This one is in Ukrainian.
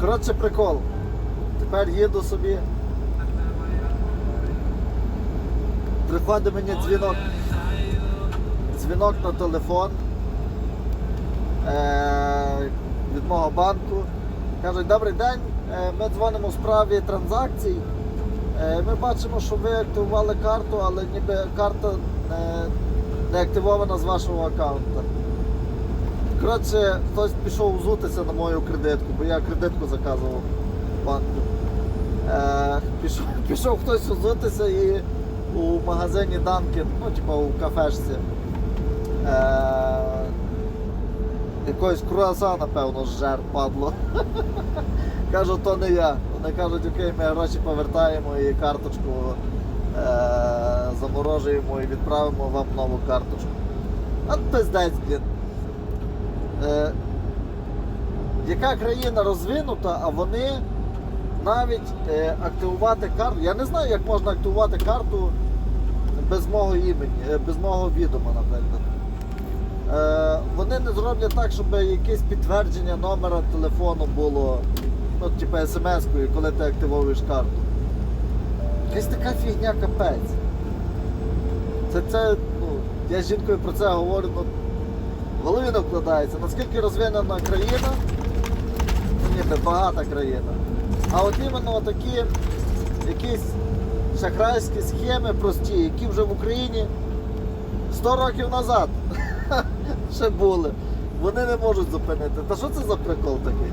Коротше, прикол. Тепер їду собі. Приходить мені дзвінок. Дзвінок на телефон е- від мого банку. Кажуть, добрий день, е, ми дзвонимо у справі транзакцій. Е, Ми бачимо, що ви активували карту, але ніби карта е, не активована з вашого аккаунту. Коротше, хтось пішов взутися на мою кредитку, бо я кредитку заказував в банку. Е, пішов, пішов хтось взутися і у магазині Dunkin, ну, типа у кафешці. Е, якогось круаса, напевно, зжер, падло. Кажу, то не я. Вони кажуть, окей, ми гроші повертаємо і карточку е, заморожуємо і відправимо вам нову карточку. От пиздець, блін. Е, яка країна розвинута, а вони навіть е, активувати карту. Я не знаю, як можна активувати карту без мого імені, е, без мого відома, наприклад. Вони не зроблять так, щоб якесь підтвердження номера телефону було, ну, типу смс-кою, коли ти активовуєш карту. Якась така фігня капець. Це, це, ну, я з жінкою про це говорю, ну, не вкладається. Наскільки розвинена країна, ну ніби багата країна. А от іменно такі якісь шахрайські схеми прості, які вже в Україні 100 років назад ще були. Вони не можуть зупинити. Та що це за прикол такий?